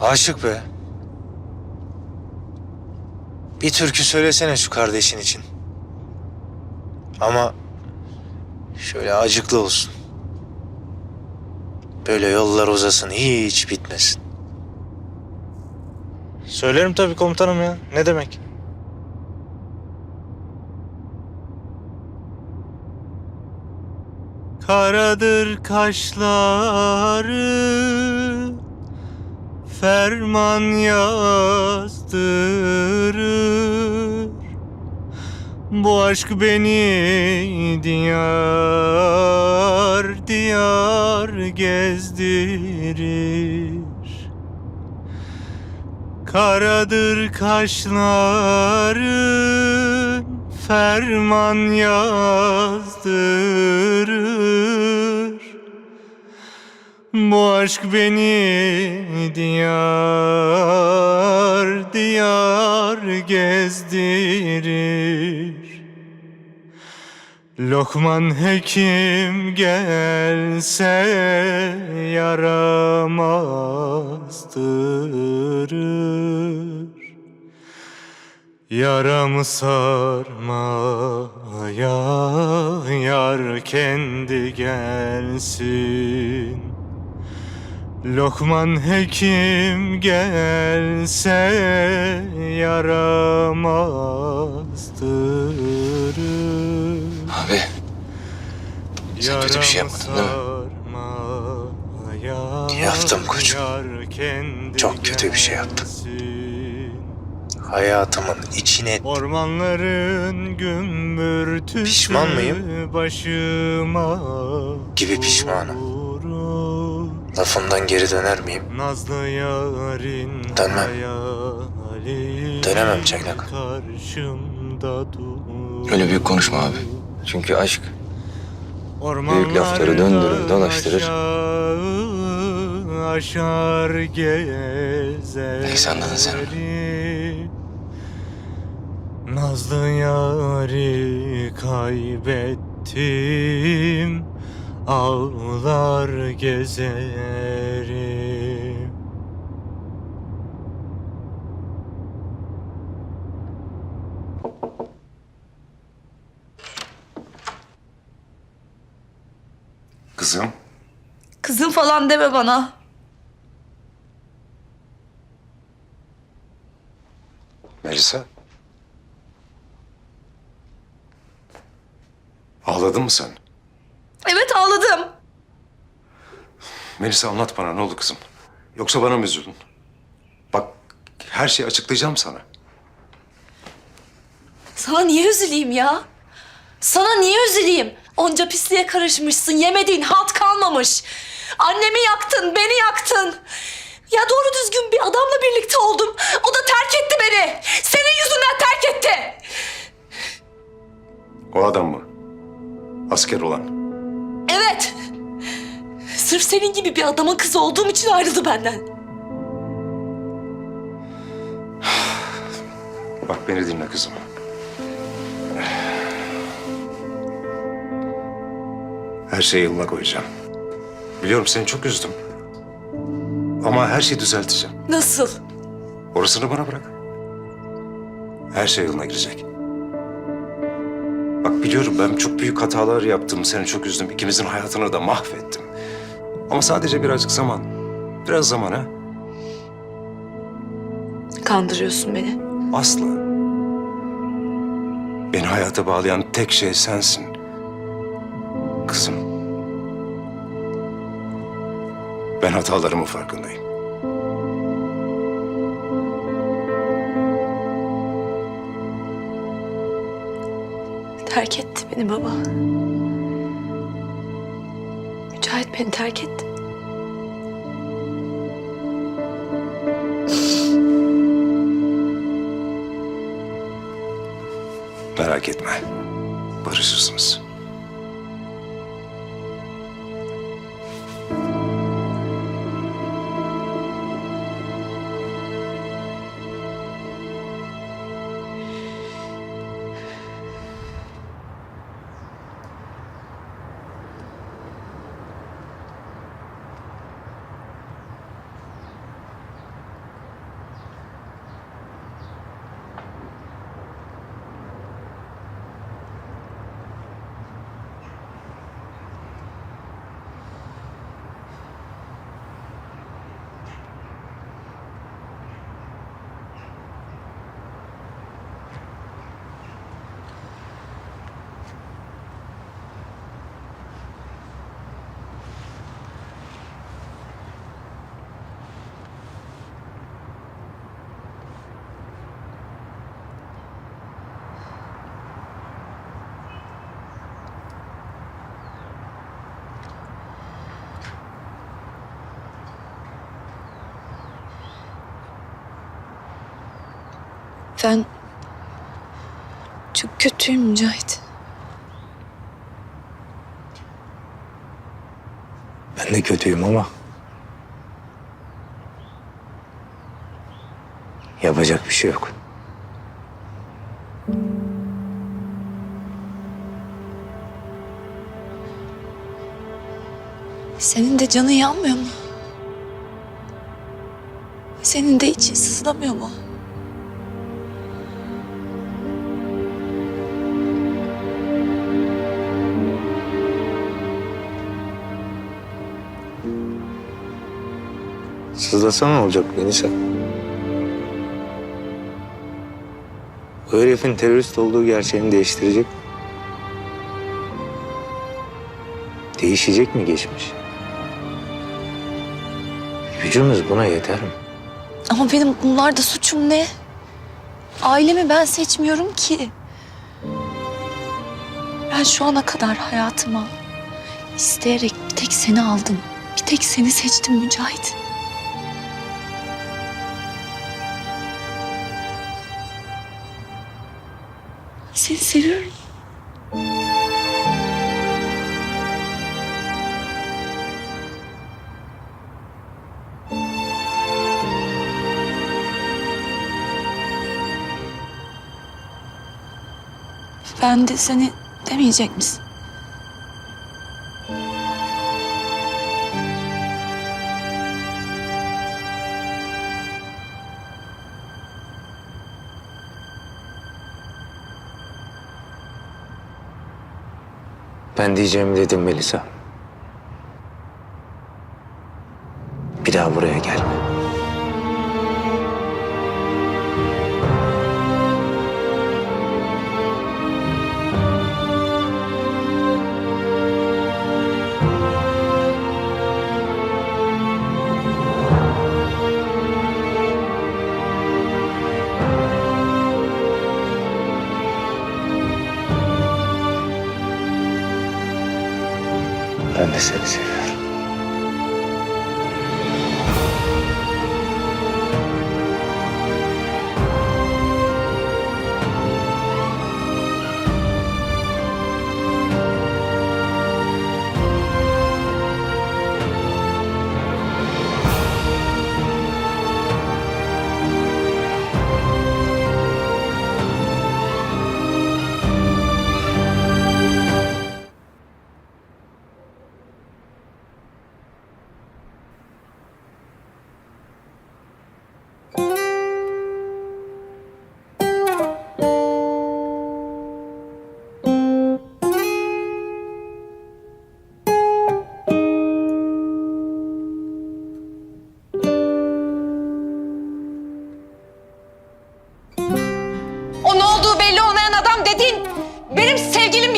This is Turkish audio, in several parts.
Aşık be. Bir türkü söylesene şu kardeşin için. Ama şöyle acıklı olsun. Böyle yollar uzasın, hiç bitmesin. Söylerim tabii komutanım ya. Ne demek? Karadır kaşları Ferman yazdırır. Bu aşk beni diyar diyar gezdirir. Karadır kaşların ferman yazdırır Bu aşk beni diyar diyar gezdirir. Lokman hekim gelse yaramazdır. Yaramı sarmaya yar kendi gelsin Lokman hekim gelse yaramazdır Abi Sen kötü bir şey yapmadın değil mi? Yaptım koçum. Çok kötü bir şey yaptım. Hayatımın içine Ormanların gümbürtüsü Pişman mıyım? Başıma Gibi pişmanım. Lafımdan geri döner miyim? Nazlı yarın Dönmem. Dönemem Çaylak. Öyle büyük konuşma abi. Çünkü aşk Ormanları lafları döndürür, dolaştırır. Aşar gezer Neyse, anladın sen. Nazlı yari kaybettim Ağlar gezerim Kızım, Kızım falan deme bana. Melisa. Ağladın mı sen? Evet ağladım. Melisa anlat bana ne oldu kızım? Yoksa bana mı üzüldün? Bak her şeyi açıklayacağım sana. Sana niye üzüleyim ya? Sana niye üzüleyim? Onca pisliğe karışmışsın, yemediğin halt kalmamış. Annemi yaktın, beni yaktın. Ya doğru düzgün bir adamla birlikte oldum. O da terk etti beni. Senin yüzünden terk etti. O adam mı? Asker olan. Evet. Sırf senin gibi bir adamın kızı olduğum için ayrıldı benden. Bak beni dinle kızım. Her şeyi yoluna koyacağım. Biliyorum seni çok üzdüm. Ama her şeyi düzelteceğim. Nasıl? Orasını bana bırak. Her şey yoluna girecek. Bak biliyorum ben çok büyük hatalar yaptım. Seni çok üzdüm. İkimizin hayatını da mahvettim. Ama sadece birazcık zaman. Biraz zaman ha. Kandırıyorsun beni. Asla. Beni hayata bağlayan tek şey sensin. Kızım. Ben hatalarımın farkındayım. Terk etti beni baba. Mücahit beni terk etti. Merak etme. Barışırsınız. Gerçekten çok kötüyüm Mücahit. Ben de kötüyüm ama... Yapacak bir şey yok. Senin de canın yanmıyor mu? Senin de için sızlamıyor mu? Sızlasa ne olacak Melisa? O herifin terörist olduğu gerçeğini değiştirecek. Değişecek mi geçmiş? Gücümüz buna yeter mi? Ama benim bunlarda suçum ne? Ailemi ben seçmiyorum ki. Ben şu ana kadar hayatıma isteyerek bir tek seni aldım. Bir tek seni seçtim Mücahit. Seni seviyorum. Ben de seni demeyecek misin? Ben diyeceğimi dedim Melisa.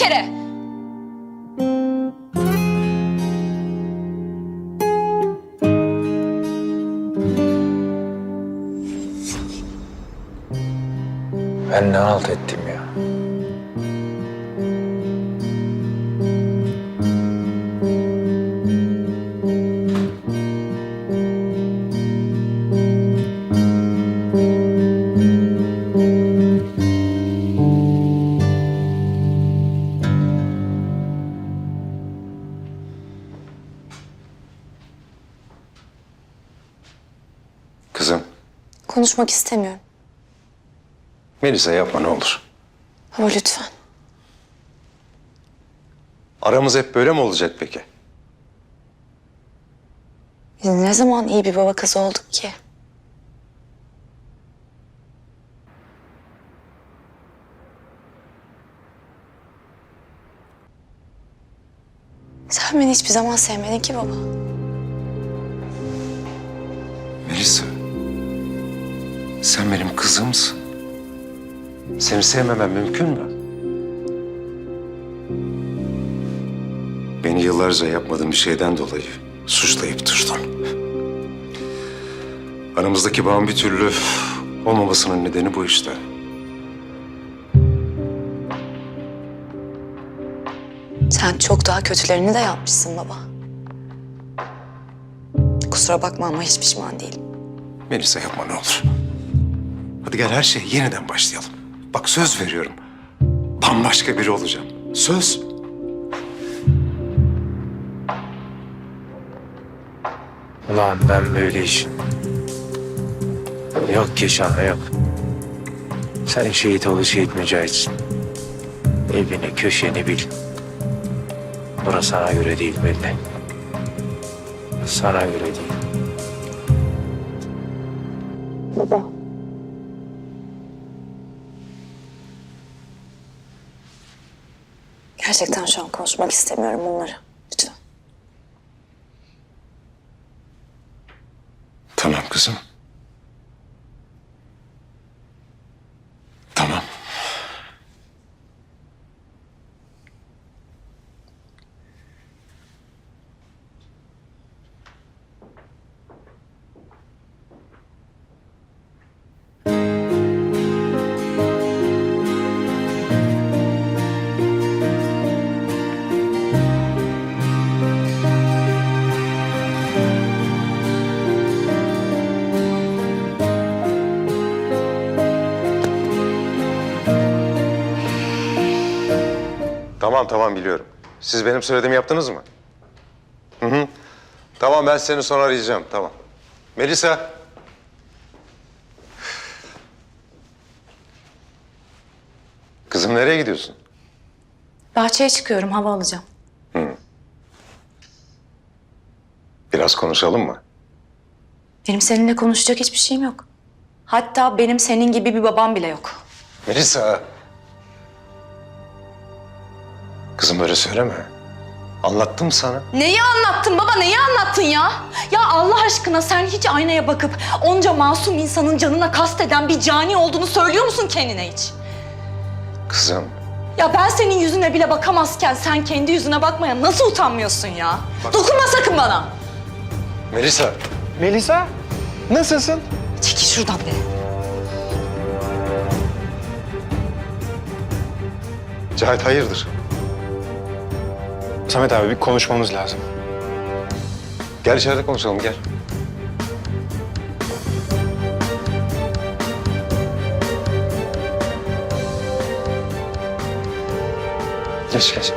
Kere. Ben ne halt ettim Konuşmak istemiyorum. Melisa yapma ne olur. Ama lütfen. Aramız hep böyle mi olacak peki? Biz ne zaman iyi bir baba kız olduk ki? Sen beni hiçbir zaman sevmedin ki baba. Melisa, sen benim kızımsın. Seni sevmemem mümkün mü? Beni yıllarca yapmadığım bir şeyden dolayı suçlayıp durdun. Aramızdaki bağın bir türlü olmamasının nedeni bu işte. Sen çok daha kötülerini de yapmışsın baba. Kusura bakma ama hiç pişman değilim. Melisa yapma ne olur. Hadi gel her şey yeniden başlayalım. Bak söz veriyorum. Bambaşka biri olacağım. Söz. Ulan ben böyle iş. Yok Keşan'a yok. Sen şehit ol şehit mücahitsin. Evini köşeni bil. Burası sana göre değil belli. Sana göre değil. Gerçekten şu an konuşmak istemiyorum bunları. Lütfen. Tamam kızım. Tamam tamam biliyorum. Siz benim söylediğimi yaptınız mı? Hı hı. Tamam ben seni sonra arayacağım. Tamam. Melisa. Kızım nereye gidiyorsun? Bahçeye çıkıyorum hava alacağım. Biraz konuşalım mı? Benim seninle konuşacak hiçbir şeyim yok. Hatta benim senin gibi bir babam bile yok. Melisa. Böyle söyleme. Anlattım sana. Neyi anlattın baba neyi anlattın ya? Ya Allah aşkına sen hiç aynaya bakıp onca masum insanın canına kasteden bir cani olduğunu söylüyor musun kendine hiç? Kızım. Ya ben senin yüzüne bile bakamazken sen kendi yüzüne bakmaya nasıl utanmıyorsun ya? Dokunma sakın bana. Melisa. Melisa, nasılsın? Çekil şuradan be. Cahit hayırdır? Samet abi bir konuşmamız lazım. Gel içeride konuşalım gel. Geç geç.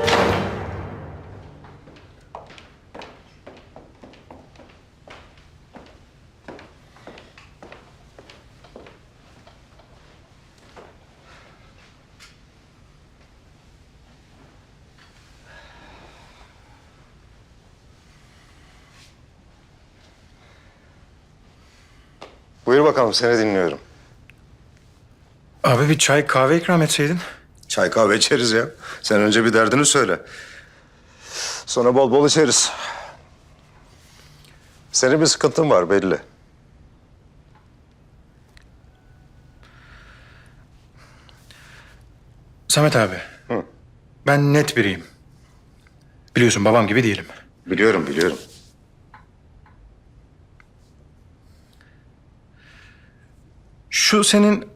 Bakalım seni dinliyorum. Abi bir çay kahve ikram etseydin. Çay kahve içeriz ya. Sen önce bir derdini söyle. Sonra bol bol içeriz. Senin bir sıkıntın var belli. Samet abi. Ben net biriyim. Biliyorsun babam gibi değilim. Biliyorum biliyorum. Şu senin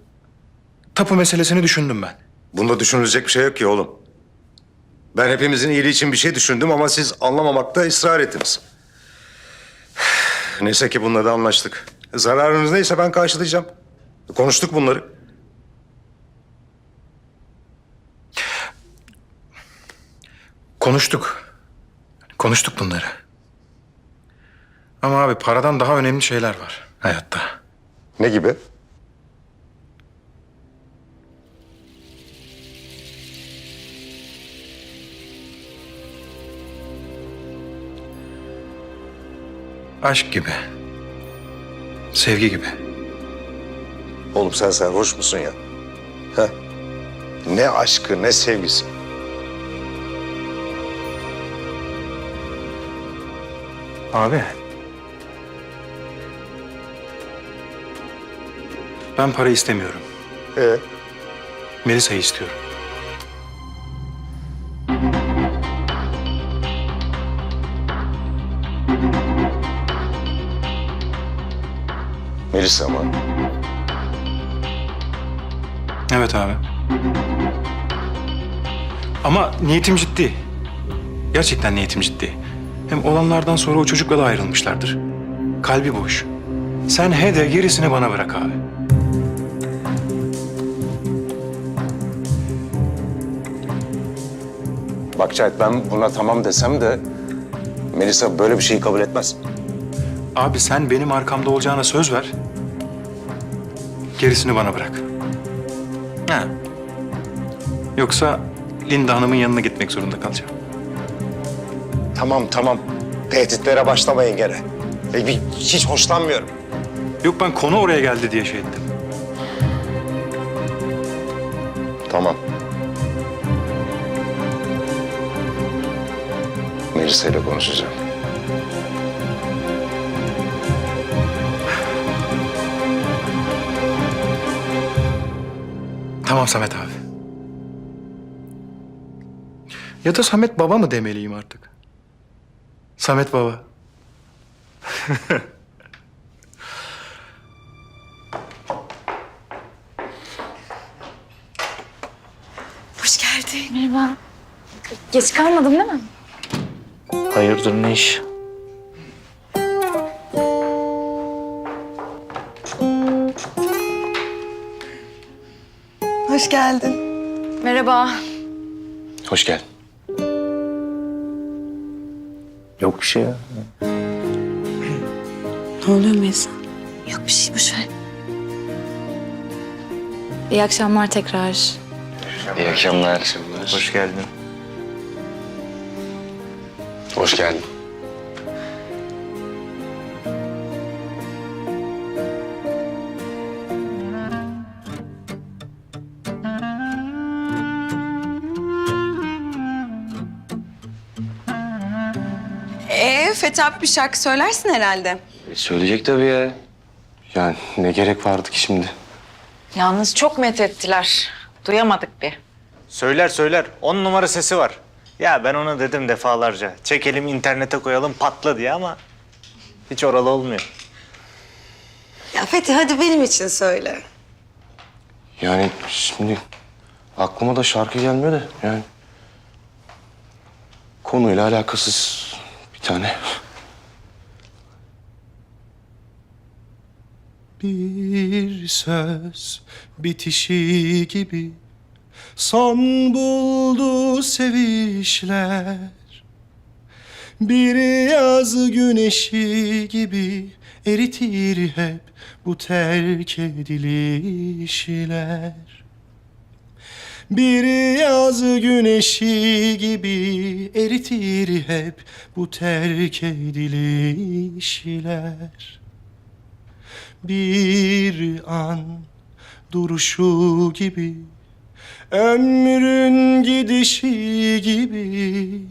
tapu meselesini düşündüm ben. Bunda düşünülecek bir şey yok ki oğlum. Ben hepimizin iyiliği için bir şey düşündüm ama siz anlamamakta ısrar ettiniz. Neyse ki bununla da anlaştık. Zararınız neyse ben karşılayacağım. Konuştuk bunları. Konuştuk. Konuştuk bunları. Ama abi paradan daha önemli şeyler var hayatta. Ne gibi? Aşk gibi. Sevgi gibi. Oğlum sen sarhoş musun ya? Ha? Ne aşkı ne sevgisi. Abi. Ben para istemiyorum. Ee? Melisa'yı istiyorum. verirse ama. Evet abi. Ama niyetim ciddi. Gerçekten niyetim ciddi. Hem olanlardan sonra o çocukla da ayrılmışlardır. Kalbi boş. Sen he de gerisini bana bırak abi. Bak Cahit ben buna tamam desem de Melisa böyle bir şeyi kabul etmez. Abi sen benim arkamda olacağına söz ver. Gerisini bana bırak. Ha. Yoksa Linda Hanım'ın yanına gitmek zorunda kalacağım. Tamam tamam. Tehditlere başlamayın gene. E, bir- hiç hoşlanmıyorum. Yok ben konu oraya geldi diye şey ettim. Tamam. Melisa ile konuşacağım. Tamam Samet abi. Ya da Samet baba mı demeliyim artık? Samet baba. Hoş geldin. Merhaba. Geç kalmadım değil mi? Hayırdır ne iş? Hoş geldin. Merhaba. Hoş geldin. Yok bir şey ya. Ne oluyor Melisa? Yok bir şey boş ver. İyi akşamlar tekrar. İyi akşamlar. Hoş geldin. Hoş geldin. Fethi abi bir şarkı söylersin herhalde. söyleyecek tabii ya. Yani ne gerek vardı ki şimdi? Yalnız çok methettiler. Duyamadık bir. Söyler söyler. On numara sesi var. Ya ben ona dedim defalarca. Çekelim internete koyalım patla diye ama hiç oralı olmuyor. Ya Fethi hadi benim için söyle. Yani şimdi aklıma da şarkı gelmiyor da yani. Konuyla alakasız tane. Bir söz bitişi gibi Son buldu sevişler Bir yaz güneşi gibi Eritir hep bu terk edilişler bir yaz güneşi gibi eritir hep bu terk edilişler. Bir an duruşu gibi ömrün gidişi gibi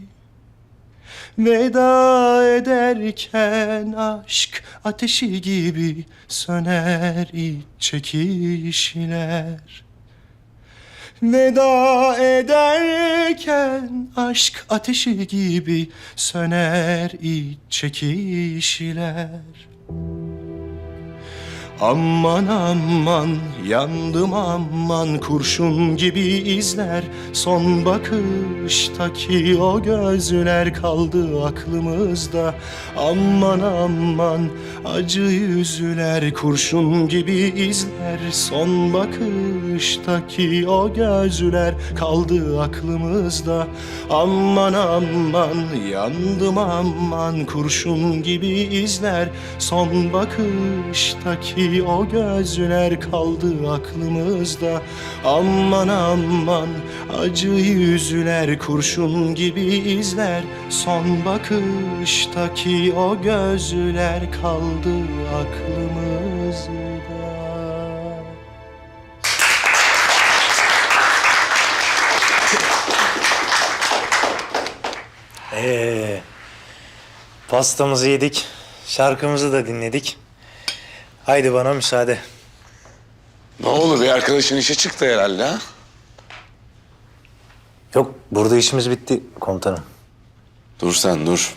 Veda ederken aşk ateşi gibi söner iç çekişler. Veda ederken aşk ateşi gibi söner iç çekişler. Aman aman yandım aman kurşun gibi izler. Son bakıştaki o gözler kaldı aklımızda. Aman aman acı yüzler kurşun gibi izler. Son bakıştaki o gözler kaldı aklımızda. Aman aman yandım aman kurşun gibi izler. Son bakıştaki o gözler kaldı aklımızda. Aman aman acı yüzler kurşun gibi izler. Son bakıştaki o gözler kaldı aklımızda Ee, pastamızı yedik, şarkımızı da dinledik. Haydi bana müsaade. Ne oldu bir arkadaşın işe çıktı herhalde ha? Yok, burada işimiz bitti komutanım. Dur sen dur.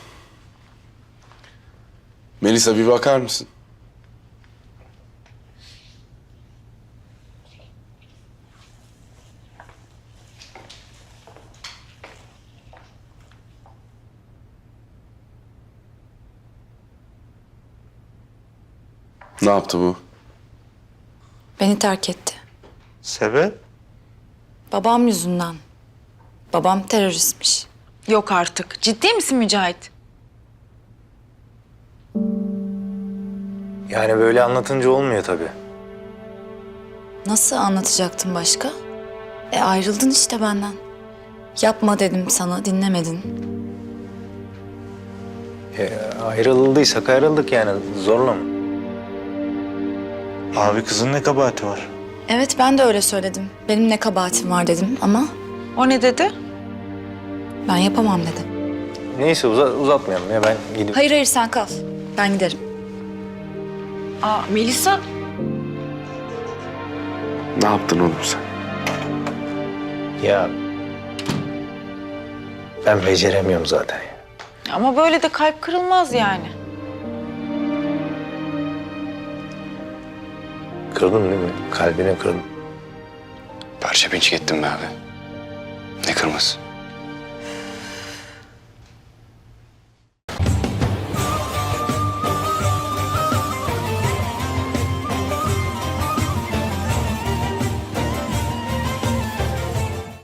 Melisa bir bakar mısın? Ne yaptı bu? Beni terk etti. Sebep? Babam yüzünden. Babam teröristmiş. Yok artık. Ciddi misin Mücahit? Yani böyle anlatınca olmuyor tabii. Nasıl anlatacaktım başka? E ayrıldın işte benden. Yapma dedim sana, dinlemedin. E, ayrıldıysak ayrıldık yani. Zorla mı? Abi kızın ne kabahati var? Evet ben de öyle söyledim. Benim ne kabahatim var dedim ama O ne dedi? ben yapamam dedi. Neyse uza- uzatmayalım ya ben gidip... Hayır hayır sen kal. Ben giderim. Aa Melisa Ne yaptın oğlum sen? Ya ben beceremiyorum zaten ya. ama böyle de kalp kırılmaz yani. Kırdım değil mi? Kalbini kırdım. Parça pinçik ettim be abi. Ne kırması?